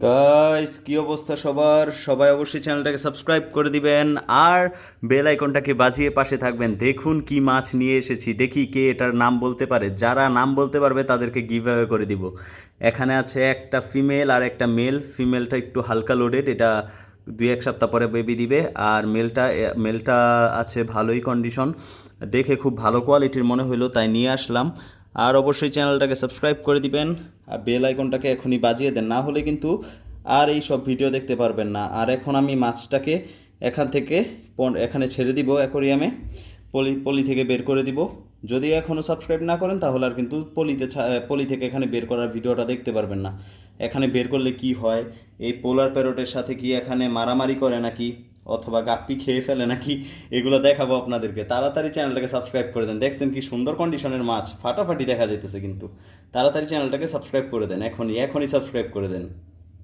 Guys কি অবস্থা সবার? সবাই অবশ্যই চ্যানেলটাকে সাবস্ক্রাইব করে দিবেন আর বেল আইকনটাকে বাজিয়ে পাশে থাকবেন। দেখুন কি মাছ নিয়ে এসেছি। দেখি কে এটার নাম বলতে পারে। যারা নাম বলতে পারবে, তাদেরকে গিভ অ্যাওয়ে করে দিব। এখানে আছে একটা ফিমেল আর একটা মেল ফিমেলটা একটু হালকা লোডেড এটা দুই এক সপ্তাহ পরে বেবি দিবে। আর মেলটা মেলটা আছে ভালোই কন্ডিশন দেখে খুব ভালো কোয়ালিটির মনে হলো, তাই নিয়ে আসলাম। আর অবশ্যই চ্যানেলটাকে সাবস্ক্রাইব করে দিবেন আর বেল আইকনটাকে এখনই বাজিয়ে দেন। না হলে কিন্তু আর এই সব ভিডিও দেখতে পারবেন না। আর এখন আমি মাছটাকে এখান থেকে এখানে ছেড়ে দিব অ্যাকোরিয়ামে। পলি পলি থেকে বের করে দিব। যদি এখনও সাবস্ক্রাইব না করেন তাহলে আর কিন্তু পলিতে পলি থেকে এখানে বের করার ভিডিওটা দেখতে পারবেন না। এখানে বের করলে কি হয়? এই পোলার প্যারোটের সাথে কি এখানে মারামারি করে নাকি? অথবা গাপ্পি খেয়ে ফেলে নাকি এগুলো দেখাবো আপনাদেরকে। তাড়াতাড়ি চ্যানেলটাকে সাবস্ক্রাইব করে দেন। দেখছেন কি সুন্দর কন্ডিশনের মাছ। ফাটাফাটি দেখা যাইতেছে কিন্তু। তাড়াতাড়ি চ্যানেলটাকে সাবস্ক্রাইব করে দেন। এখনই এখনই সাবস্ক্রাইব করে দেন।